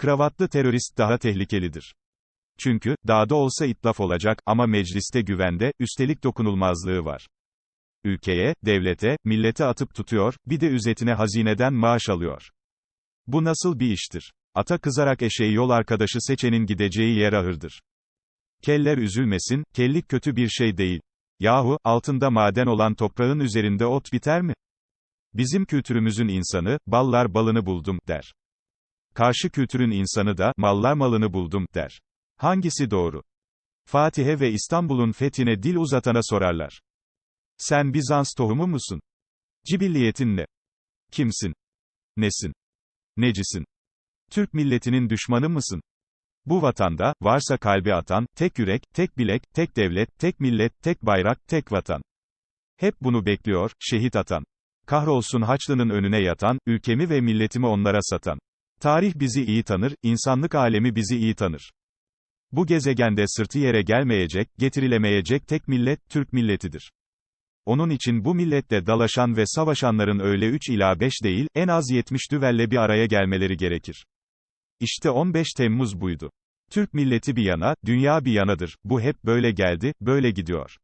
Kravatlı terörist daha tehlikelidir. Çünkü, dağda olsa itlaf olacak ama mecliste güvende, üstelik dokunulmazlığı var. Ülkeye, devlete, millete atıp tutuyor, bir de üzetine hazineden maaş alıyor. Bu nasıl bir iştir? Ata kızarak eşeği yol arkadaşı seçenin gideceği yer ahırdır. Keller üzülmesin, kellik kötü bir şey değil. Yahu, altında maden olan toprağın üzerinde ot biter mi? Bizim kültürümüzün insanı, ballar balını buldum, der. Karşı kültürün insanı da, mallar malını buldum, der. Hangisi doğru? Fatih'e ve İstanbul'un fethine dil uzatana sorarlar. Sen Bizans tohumu musun? Cibilliyetin ne? Kimsin? Nesin? Necisin? Türk milletinin düşmanı mısın? Bu vatanda, varsa kalbi atan, tek yürek, tek bilek, tek devlet, tek millet, tek bayrak, tek vatan. Hep bunu bekliyor, şehit atan. Kahrolsun Haçlı'nın önüne yatan, ülkemi ve milletimi onlara satan. Tarih bizi iyi tanır, insanlık alemi bizi iyi tanır. Bu gezegende sırtı yere gelmeyecek, getirilemeyecek tek millet, Türk milletidir. Onun için bu millette dalaşan ve savaşanların öyle 3 ila 5 değil, en az 70 düvelle bir araya gelmeleri gerekir. İşte 15 Temmuz buydu. Türk milleti bir yana, dünya bir yanadır. Bu hep böyle geldi, böyle gidiyor.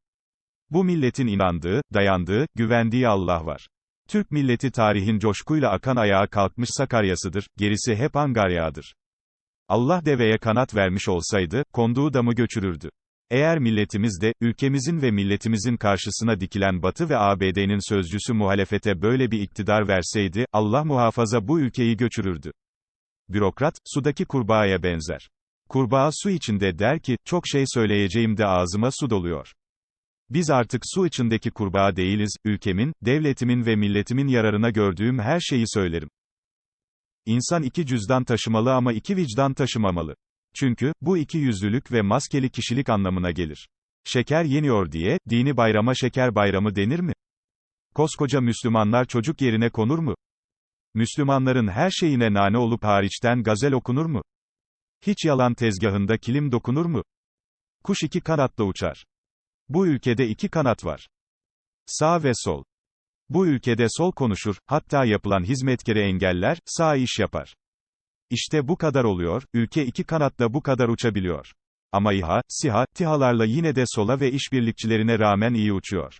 Bu milletin inandığı, dayandığı, güvendiği Allah var. Türk milleti tarihin coşkuyla akan ayağa kalkmış Sakarya'sıdır, gerisi hep Angarya'dır. Allah deveye kanat vermiş olsaydı, konduğu damı göçürürdü. Eğer milletimiz de, ülkemizin ve milletimizin karşısına dikilen Batı ve ABD'nin sözcüsü muhalefete böyle bir iktidar verseydi, Allah muhafaza bu ülkeyi göçürürdü. Bürokrat, sudaki kurbağaya benzer. Kurbağa su içinde der ki, çok şey söyleyeceğim de ağzıma su doluyor. Biz artık su içindeki kurbağa değiliz, ülkemin, devletimin ve milletimin yararına gördüğüm her şeyi söylerim. İnsan iki cüzdan taşımalı ama iki vicdan taşımamalı. Çünkü, bu iki yüzlülük ve maskeli kişilik anlamına gelir. Şeker yeniyor diye, dini bayrama şeker bayramı denir mi? Koskoca Müslümanlar çocuk yerine konur mu? Müslümanların her şeyine nane olup hariçten gazel okunur mu? Hiç yalan tezgahında kilim dokunur mu? Kuş iki kanatla uçar. Bu ülkede iki kanat var. Sağ ve sol. Bu ülkede sol konuşur, hatta yapılan hizmetkere engeller, sağ iş yapar. İşte bu kadar oluyor, ülke iki kanatla bu kadar uçabiliyor. Ama İHA, SİHA, TİHA'larla yine de sola ve işbirlikçilerine rağmen iyi uçuyor.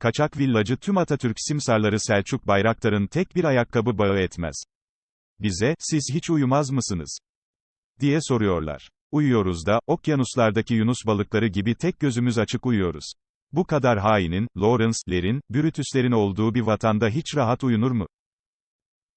Kaçak villacı tüm Atatürk simsarları Selçuk Bayraktar'ın tek bir ayakkabı bağı etmez. Bize, siz hiç uyumaz mısınız? diye soruyorlar. Uyuyoruz da, okyanuslardaki yunus balıkları gibi tek gözümüz açık uyuyoruz. Bu kadar hainin, Lawrence'lerin, Brutus'lerin olduğu bir vatanda hiç rahat uyunur mu?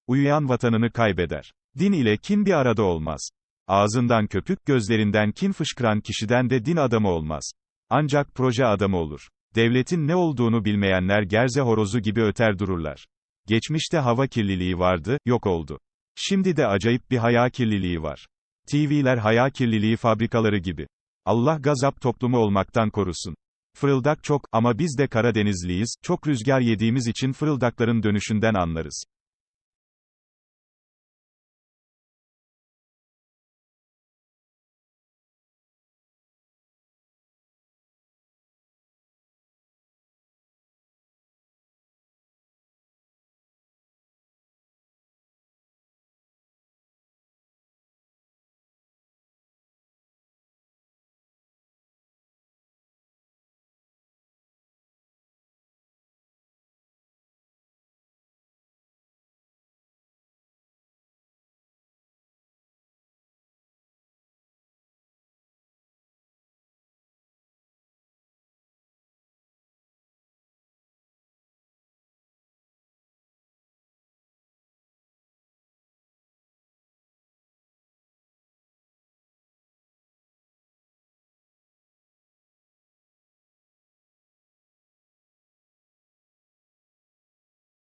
Uyuyan vatanını kaybeder. Din ile kin bir arada olmaz. Ağzından köpük, gözlerinden kin fışkıran kişiden de din adamı olmaz. Ancak proje adamı olur. Devletin ne olduğunu bilmeyenler gerze horozu gibi öter dururlar. Geçmişte hava kirliliği vardı, yok oldu. Şimdi de acayip bir haya kirliliği var. TV'ler haya kirliliği fabrikaları gibi. Allah gazap toplumu olmaktan korusun. Fırıldak çok, ama biz de Karadenizliyiz, çok rüzgar yediğimiz için fırıldakların dönüşünden anlarız.